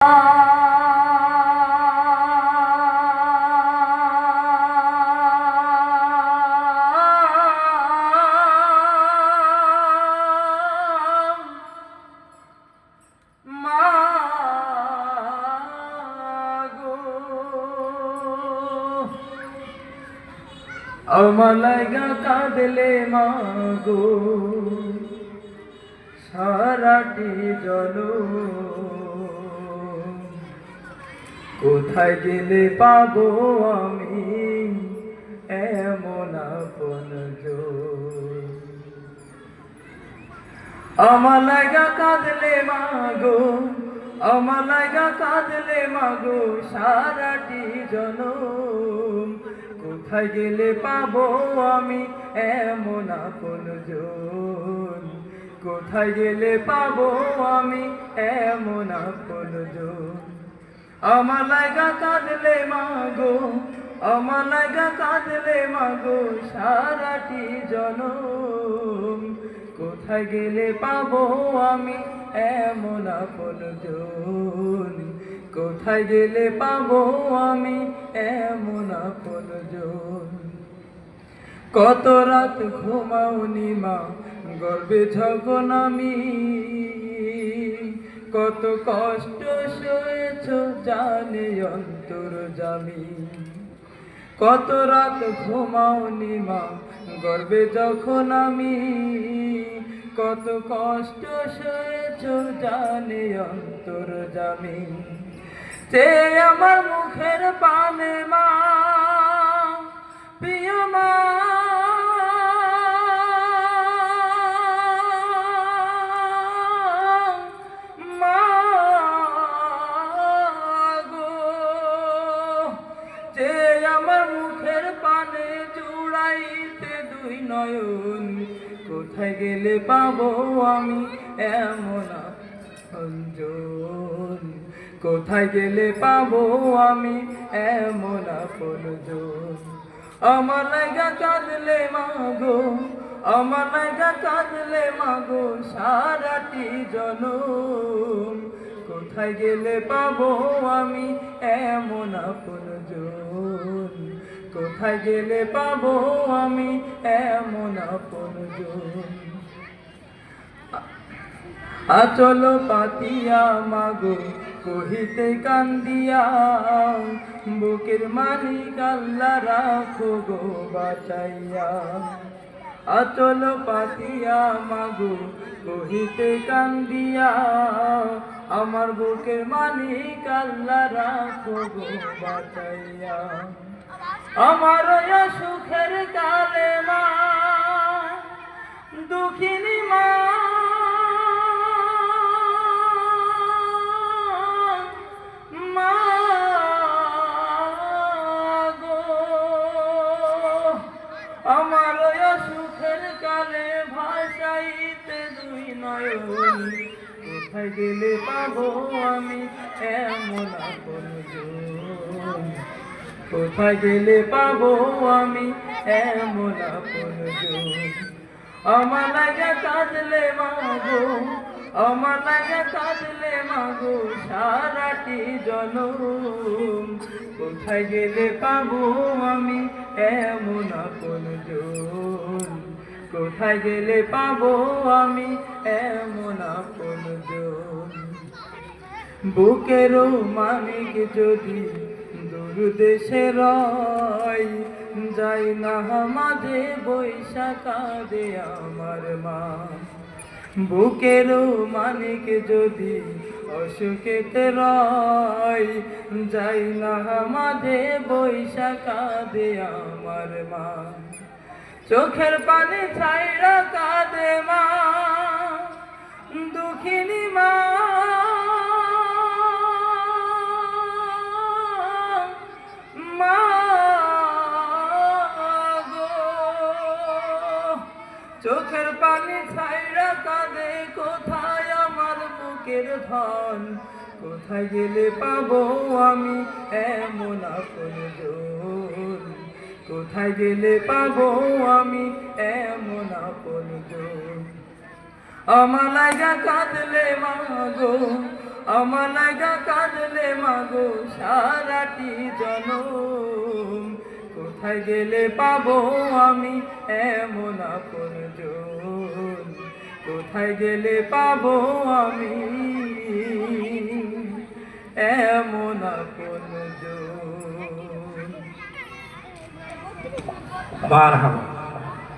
মা গো আমার লাগা কাঁদলে মা গো সারাটি জন কোথায় গেলে পাবো আমি? এমন আপন জন? আমার লাগা কাঁদলে মাগো, আমার লাগা কাঁদলে মাগো সারাটি জনম। কোথায় গেলে পাবো আমি? এমন আপন জন কোথায় গেলে পাবো আমি? এমন আপন জন আমার লাগা কাঁদলে মাগো, আমার লাগা কাঁদলে মাগো, সারাটি জনম। কোথায় গেলে পাবো আমি এমন আপন জন? কোথায় গেলে পাবো আমি এমন আপন জন? কত রাত ঘুমাওনি মা, গর্বে যখন আমি, কত কষ্ট সয়েছ জানে অন্তর জামি কত রাত ঘুমাওনি মা, গর্বে যখন আমি। কত কষ্ট সয়েছ জানে অন্তর জামি তে আমার মুখের পানে মা, প্রিয় মা নয়ন কোথায় গেলে পাবো আমি এমন অঞ্জন কোথায় গেলে পাবো আমি এমন আপনজন? আমার লাগা কাঁদলে মাগো, আমার লাগা কাঁদলে মাগো সারাটি জনম। কোথায় গেলে পাবো আমি এমন আপনজন? কোথায় গেলে পাবো আমি এমন আপন আচল পাতিয়া মাগো, কহিতে কান্দিয়া, বুকের মালিক আল্লাহ রাখো গো বাঁচাইয়া। আচল পাতিয়া মাগো, কহিতে কান্দিয়া, আমার বুকের মালিক আল্লাহ রাখো গো, বাঁচাইয়া। আমার সুখের কালে মা দুঃখিনী মা আমার সুখের কালে ভাষাইতে দুই নয়ন কোথায় গেলে পাবো আমি এমন আপন? কোথায় গেলে পাবো আমি এমন আপন? আমার লাগে কাঁদলে মাগো আমার লাগা কাঁদলে মাগো, সারাটি জনম কোথায় গেলে পাবো আমি এমন আপন জন? কোথায় গেলে পাবো আমি এমন আপন জন? বুকেরও মানিক যদি দূর দেশে রয়, যাই না মাঝে বৈশাখা দে আমার মা বুকেরও মানিক যদি অসুখেতে রয় যাই না মাঝে বৈশাখা দে আমার মা। চোখের পানি ছাইরা কাঁদে মা, দুঃখিনী মা। চোখের পানি ছাইরা কাঁদে বুকের ধন, কোথায় গেলে পাবো আমি এমন আপন জন কোথায় গেলে পাবো আমি এমন আপন জন আমার লাগা কাঁদলে মাগো আমার লাগা কাঁদলে মাগো সারাটি জনম। কোথায় গেলে পাবো আমি এমন আপনজন কোথায় গেলে পাবো আমি? এমন আপনজন মারহাবা